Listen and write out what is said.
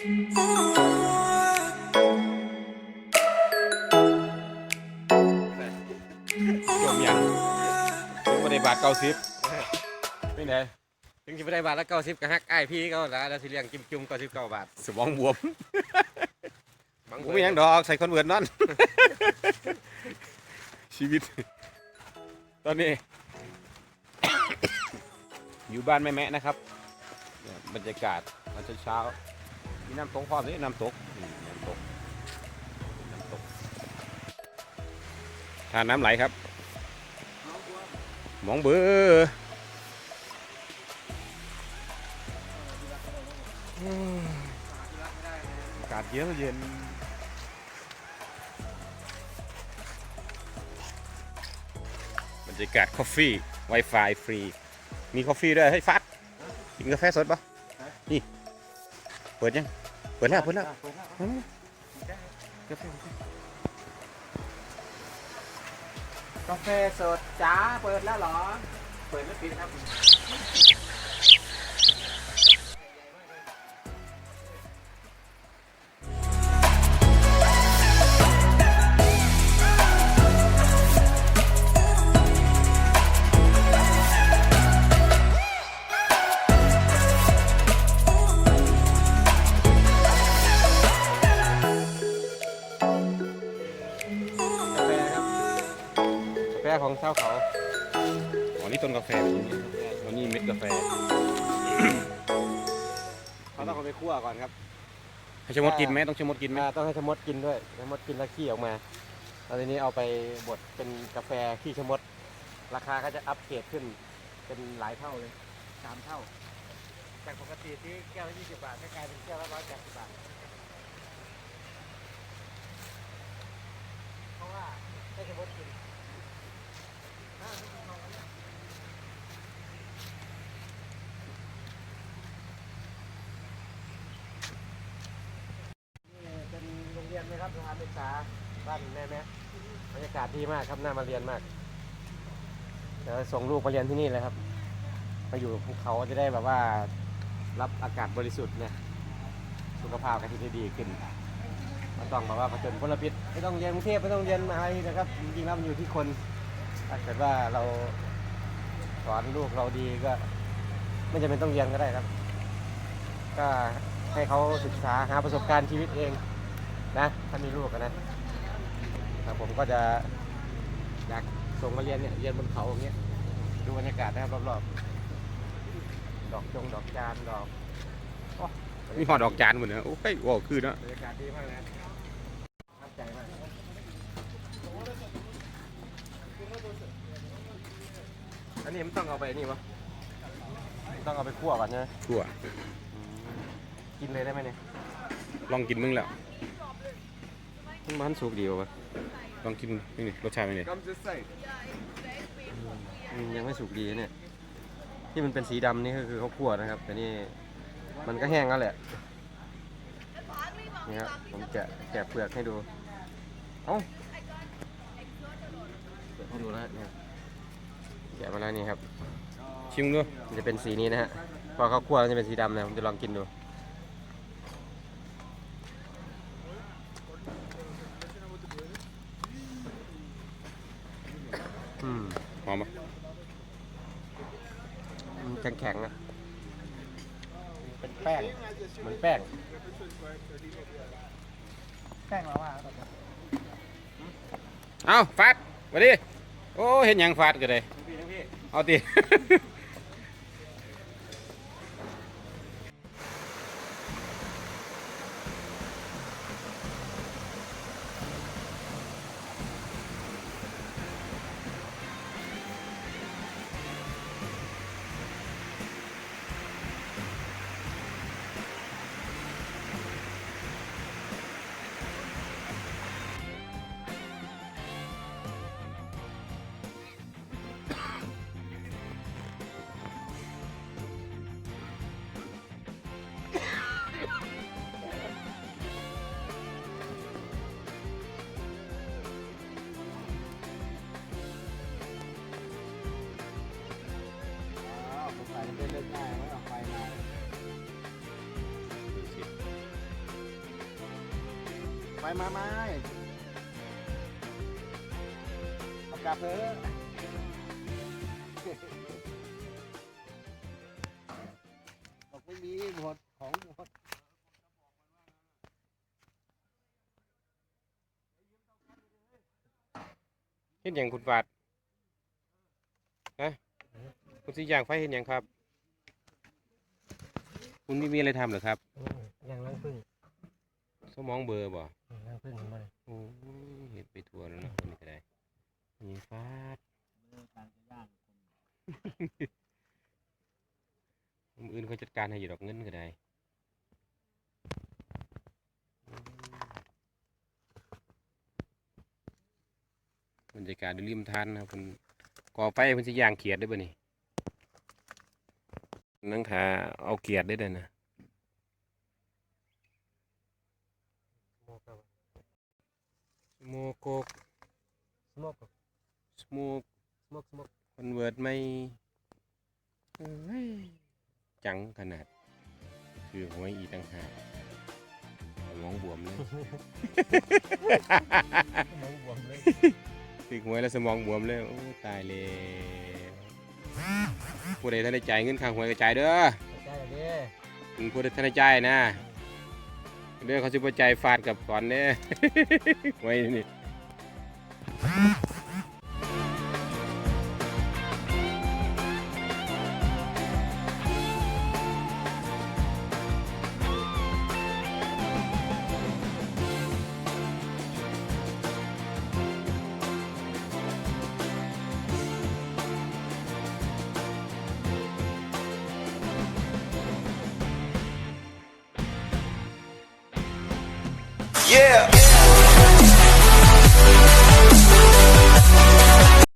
จมยังถึงบริบาทเก้าสิบไม่ไหนถึงจะไม่ได้บาทละเก้าสิบก็ฮักไอายพี่เขาแล้วแล้วสิเลี้ยงจิ้มจุ่มเก้าสิบเก้าบาทสมองบวมบางผมไม่ยังดอกใส่คอนเวิร์ตนั่น ชีวิต ตอนนี้ อยู่บ้านแม่แม่นะครับเนี่ยบรรยากาศตอนเช้าๆ มีน้ำตกพร้อมด้วยน้ำตกน้ำตกน้ำตกทานน้ำไหลครับ มองเบืออากาศเย็นเย็นบรรยากาศคอฟฟี่ Wi-Fi ฟรี มีคอฟฟี่ด้วยให้ฟัดกินกาแฟสดปะนี่ เปิดยัง ปิดแล้วเปิดแล้วกาแฟกาแฟสดจ้าเปิดแล้วเหรอ เปิดไม่ปิดครับ ของชาวเขาอ๋อนี่ต้นกาแฟอ๋อนี่เม็ดกาแฟ เขาต้องเอาไปคั่วก่อนครับให้ชะมดกินไหมต้องชะมดกินไหมอ่าต้องให้ชะมดกินด้วยชะมดกินแล้วขี้ออกมาแล้วทีนี้เอาไปบดเป็นกาแฟขี้ชะมด ราคาก็จะอัพเกรดขึ้น เป็นหลายเท่าเลยสามเท่า จากปกติที่แก้วละยี่สิบบาทก็กลายเป็นแก้วละร้อยแปดสิบบาท เพราะว่าให้ชะมดกินอ่าไม่ต้อง เอาแล้วนี่เป็นโรงเรียนไหมครับสถานศึกษาบ้านแม่แม่บรรยากาศดีมากครับน่ามาเรียนมากเดี๋ยวส่งลูกมาเรียนที่นี่เลยครับ มาอยู่ภูเขาจะได้แบบว่ารับอากาศบริสุทธิ์นะสุขภาพก็จะได้ดีขึ้นไม่ต้องแบบว่าผจญพลพิษไม่ต้องเรียนกรุงเทพไม่ต้องเรียนมหาลัยนะครับจริงๆแล้วมันอยู่ที่คน ถ้าเกิดว่าเราสอนลูกเราดีก็ ไม่จำเป็นต้องเรียนก็ได้ครับ ก็ให้เขาศึกษาหาประสบการณ์ชีวิตเองนะ ถ้ามีลูกอะนะแต่ผมก็จะอยากส่งมาเรียนเนี่ยเรียนบนเขาอย่างเงี้ยดูบรรยากาศนะครับรอบๆดอกจงดอกจานดอกโอ้มีหอดอกจานหมดเนอะโอ้ยว้าวคือเนอะบรรยากาศดีมากเลยครับประทับใจมาก อันนี้มันต้องเอาไปนี่ปะต้องเอาไปคั่วก่อนใช่ไหมทั่ว กินเลยได้ไหมเนี่ยลองกินมึงแล้ว มันมันสุกดีวะลองกินนี่นี่รสชาติเป็นไงอืมยังไม่สุกดีเนี่ย ที่มันเป็นสีดำนี่ก็คือเขาวคั่วนะครับ แต่นี่มันก็แห้งแล้วแหละ นี่ครับผมแกะแกะเปลือกให้ดู เอ้าเปิดให้ดูแล้วเนี่ย แกะมาแล้วนี่ครับ ชิมดูมันจะเป็นสีนี้นะฮะ พอเขาคั่วมันจะเป็นสีดำนะผมจะลองกินดูอืมหอมปะมันแข็งๆอะเป็นแป้งเหมือนแป้ง แป้งแล้วว่าเอาฟาดมาดิโอ้ เห็นหยังฟาดก็ได้พี่ทั้งพี่ เอาติ มาไม้เอากลับเถอะบอกไม่มีหมดของหมดเห็นอย่างคุณฟาดนะคุณสิย่างไฟเห็นอย่างครับ คุณไม่มีอะไรทำเหรอครับยังรังพึ่ง สมองเบลอร์บ่ รังพึ่งมาเลยโอ้ยเห็ดไปทั่วแล้วเนาะอันนี้ก็ได้ยิงฟาดคนอื่นเขาจัดการให้อยู่ดอกเงินก็ได้บรรยากาศดูริมทานนะครับคุณก่อไฟเพิ่นสิย่างเขียดได้บ่ะนี่นังขาเอาเขียดได้เด้อนะ สโมกครับสโมโกกสโมกสโมกสโมกสโมกคอนเวิร์ตไม่เอ้ยจังขนาด คือหวยอีต่างหากสมองบวมเลยมองบวมเลยติดหวยแล้วสมองบวมเลยโอ้ตายแล้วผู้ใดท่านได้จ่ายเงินค่าหวยก็จ่ายเด้อใช่เลยอืมผู้ใดท่านได้จ่ายนะ เด้อเขาสิบ่จ่ายฟาดกับก่อนเด้ไว้นี่ Yeah.